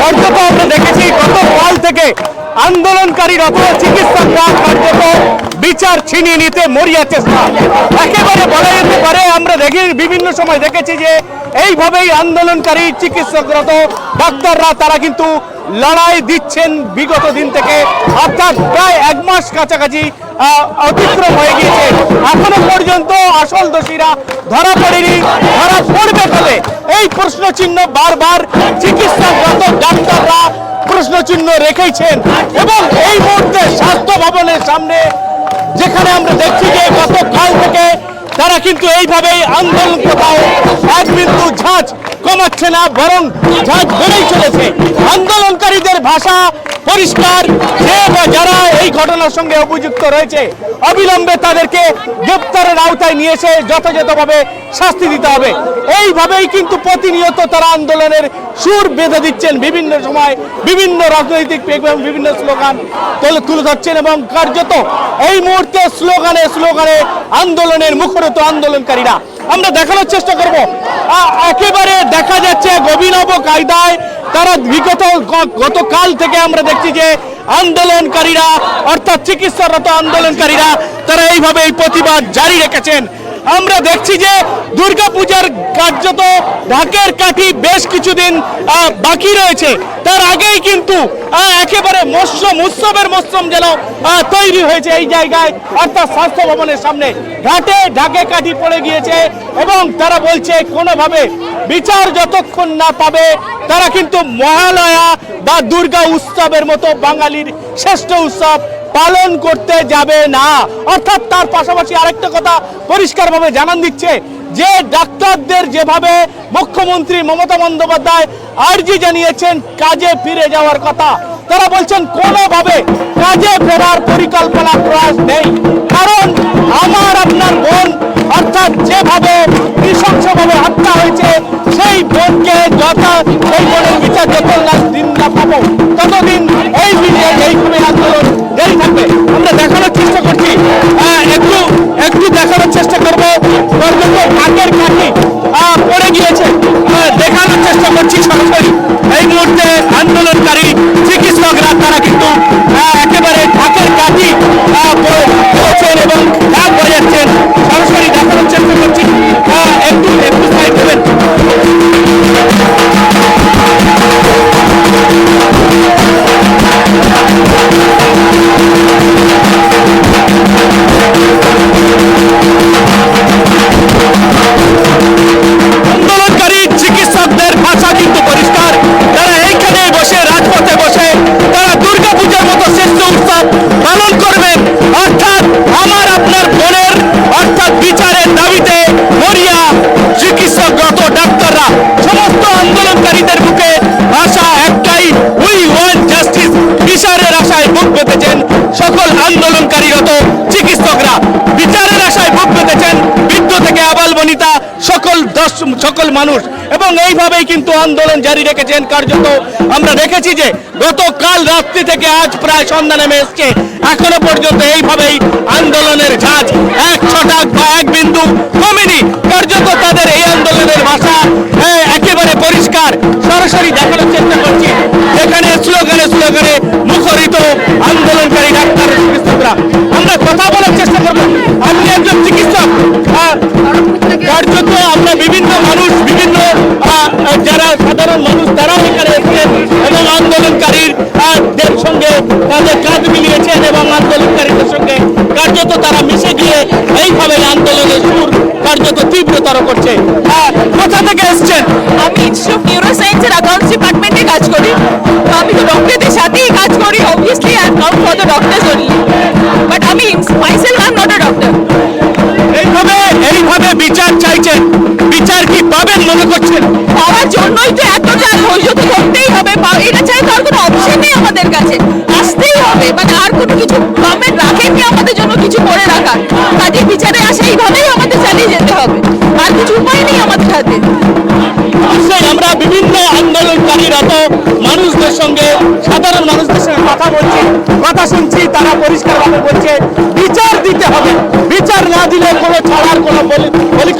কার্যত আমরা দেখেছি, গত কাল থেকে আন্দোলনকারীর অথবা চিকিৎসকরা কার্যত বিচার ছিনিয়ে নিতে মরিয়া চেষ্টা। একেবারে বলা যেতে পারে, আমরা দেখি, বিভিন্ন সময় দেখেছি যে এইভাবেই আন্দোলনকারী চিকিৎসকরত ডাক্তাররা তারা কিন্তু লড়াই দিচ্ছেন বিগত দিন থেকে। অর্থাৎ প্রায় এক মাস কাছাকাছি অতিক্রম হয়ে গিয়েছে। এখনও পর্যন্ত আসল দোষীরা ধরা পড়েনি, ধরা পড়বে কবে এই প্রশ্ন চিহ্ন বারবার চিকিৎসকরত ডাক্তাররা প্রশ্ন চিহ্ন রেখেছেন এবং এই মুহূর্তে স্বাস্থ্য ভবনের সামনে যেখানে আমরা দেখছি যে গতকাল থেকে তারা কিন্তু এইভাবেই আন্দোলন কোথাও এক কমাচ্ছে না, বরং ঝাঁজ বেড়েই চলেছে। আন্দোলনকারীদের ভাষা পরিষ্কার, যে বা যারা এই ঘটনার সঙ্গে অভিযুক্ত রয়েছে, অবিলম্বে তাদেরকে গ্রেপ্তারের আওতায় নিয়ে এসে যথাযথভাবে শাস্তি দিতে হবে। এইভাবেই কিন্তু প্রতিনিয়ত তারা আন্দোলনের সুর বেঁধে দিচ্ছেন বিভিন্ন সময়, বিভিন্ন রাজনৈতিক এবং বিভিন্ন স্লোগান তুলে ধরছেন এবং কার্যত এই মুহূর্তে স্লোগানে স্লোগানে আন্দোলনের মুখরত আন্দোলনকারীরা। আমরা দেখানোর চেষ্টা করব। একেবারে দেখা যাচ্ছে গভীরব কায়দায় তারা বিগত গতকাল থেকে আমরা দেখছি যে আন্দোলনকারীরা, অর্থাৎ চিকিৎসারত আন্দোলনকারীরা, তারা এইভাবে এই প্রতিবাদ জারি রেখেছেন। আমরা দেখছি যে দুর্গাপূজার কার্যত ঢাকের কাঠি বেশ কিছুদিন বাকি রয়েছে। তার আগেই কিন্তু একেবারে মৎস্যম উৎসবের মৎস্যম যেন তৈরি হয়েছে এই জায়গায়। অর্থাৎ স্বাস্থ্য ভবনের সামনে ঘাটে ঢাকে কাঠি পড়ে গিয়েছে এবং তারা বলছে, কোনোভাবে বিচার যতক্ষণ না পাবে, তারা কিন্তু মহালয়া বা দুর্গা উৎসবের মতো বাঙালির শ্রেষ্ঠ উৎসব পালন করতে যাবে না। অর্থাৎ তার পাশাপাশি আরেকটা কথা পরিষ্কারভাবে জানান দিচ্ছে, যে ডাক্তারদের যেভাবে মুখ্যমন্ত্রী মমতা বন্দ্যোপাধ্যায় আর্জি জানিয়েছেন, কাজে ফিরে যাওয়ার কথা, তারা বলছেন কোনোভাবে কাজে ফেরার পরিকল্পনা প্রয়াস নেই। কারণ আমার, আপনার বোন, অর্থাৎ যেভাবে নৃশংসভাবে হত্যা হয়েছে, সেই বোনকে যত সেই বোনের বিচার যত দিন না পাবো, ততদিন এই মিলিয়ে এইভাবে আন্দোলন সকল মানুষ এবং এইভাবেই কিন্তু আন্দোলন জারি রেখেছেন কার্যত। আমরা দেখেছি যে গতকাল রাত্রি থেকে আজ প্রায় সন্ধ্যা নেমে এসছে। এখনও পর্যন্ত এইভাবেই আন্দোলনের ঝাঁজ এক ছটাক বা এক বিন্দু কমেনি। কার্যত তাদের এই আন্দোলনের ভাষা একেবারে পরিষ্কার। সরাসরি দেখানোর চেষ্টা করছি, যেখানে স্লোগানে স্লোগানে মুখরিত আন্দোলনকারী ডাক্তার আমরা কথা বলার সাধারণ মানুষ তারাও এখানে এসেছেন এবং আন্দোলনকারীর আহ, সঙ্গে তাদের কাজ মিলিয়েছেন এবং আন্দোলনকারীদের সঙ্গে কার্যত তারা মিশে গিয়ে এইভাবে আন্দোলনের সুর কার্যত তীব্রতর করছে। কোথা থেকে এসছেন? আমি ইনস্টিটিউট নিউরো সায়েন্সের অ্যাকাউন্টস ডিপার্টমেন্টে কাজ করি। তো আমি তো ডক্টরদের সাথেই কাজ করি obviously I am not for the doctors only but আমি myself I am not a doctor এইভাবে এইভাবে বিচার চাইছেন। বিচার কি পাবেন মনে করছেন? পাওয়ার জন্যই তো এত আমাদের আসতেই হবে। মানে আর কোনো কিছু গভর্নমেন্ট রাখেননি আমাদের জন্য কিছু করে রাখার। কাজে বিচারে আসে, এইভাবেই আমাদের চালিয়ে যেতে হবে। আর কিছু উপায় নেই আমাদের হাতে। আমরা বিভিন্ন আন্দোলনকারীরত মানুষদের সঙ্গে, সাধারণ মানুষদের সঙ্গে কথা বলছি, কথা শুনছি, তারা পরিষ্কারভাবে বলছে, বিচার দিতে হবে। বিচার না দিলে কোনো ছাড়ার কোনো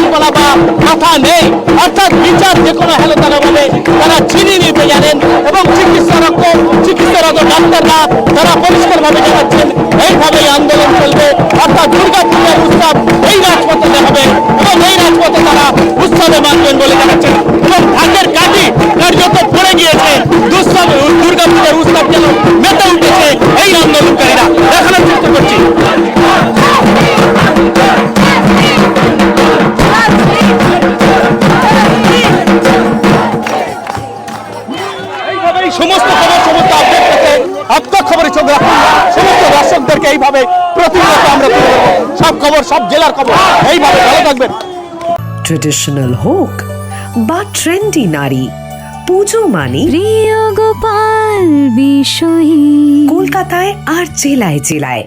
পরিকল্পনা বা কথা নেই। অর্থাৎ বিচার যে কোনো হেলে তারা বলে, তারা ছিনিয়ে নিতে জানেন এবং ঠিক বিশেষজ্ঞ ডাক্তাররা তারা পরিষ্কারভাবে জানাচ্ছেন এইভাবেই আন্দোলন চলবে। অর্থাৎ দুর্গা পূজার উৎসব এই রাজপথে হবে এবং এই রাজপথে তারা উৎসবে মানবেন বলে জানাচ্ছেন এবং ঢাকের কাঠি কার্যত পড়ে গিয়েছে, দুঃসব দুর্গা পূজার উৎসব যেন মেতে উঠেছে, এই আন্দোলনকারীরা। দর্শকদেরকে এইভাবে প্রতিনিয়ত আমরা সব খবর সব জেলার খবর এইভাবে ভালো থাকবেন। ট্রেডিশনাল হোক বা ট্রেন্ডি নারী পুজো মানে প্রিয় গোপাল বিষয়ী। কলকাতায় আর জেলায় জেলায়।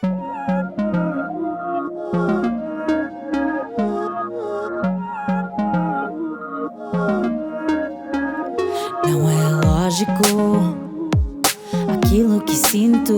Não é lógico aquilo que sinto.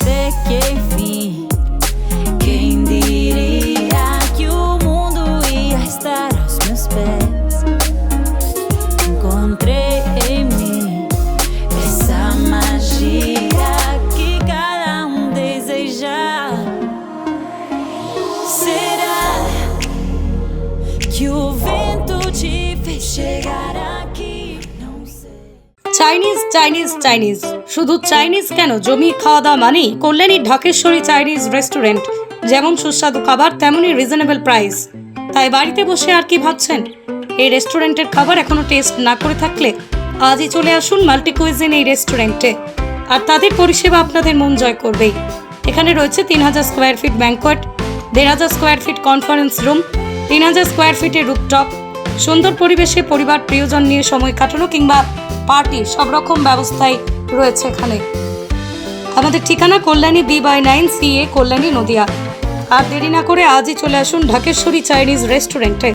Chinese Chinese Chinese. শুধু চাইনিজ কেন? জমি খাওয়া দাওয়া মানেই কল্যাণী ঢাকেশ্বরী চাইনিজ রেস্টুরেন্ট। যেমন সুস্বাদু খাবার, তেমনই রিজনেবল প্রাইস তাই বাড়িতে বসে আর কি ভাবছেন? এই রেস্টুরেন্টের খাবার এখনও টেস্ট না করে থাকলে আজই চলে আসুন মাল্টি কুইজিন এই রেস্টুরেন্টে। আর তাদের পরিষেবা আপনাদের মন জয় করবেই। এখানে রয়েছে তিন হাজার স্কোয়ার ফিট ব্যাঙ্কোয়েট দেড় হাজার স্কোয়ার ফিট কনফারেন্স রুম তিন হাজার স্কোয়ার ফিটের রুপটপ সুন্দর পরিবেশে পরিবার প্রিয়জন নিয়ে সময় কাটানো কিংবা পার্টি, সব রকম ব্যবস্থাই রয়েছে এখানে। আমাদের ঠিকানা Kalyani B by nine C A Kalyani Nadia. আর দেরি না করে আজই চলে আসুন ঢাকেশ্বরী চাইনিজ রেস্টুরেন্টে।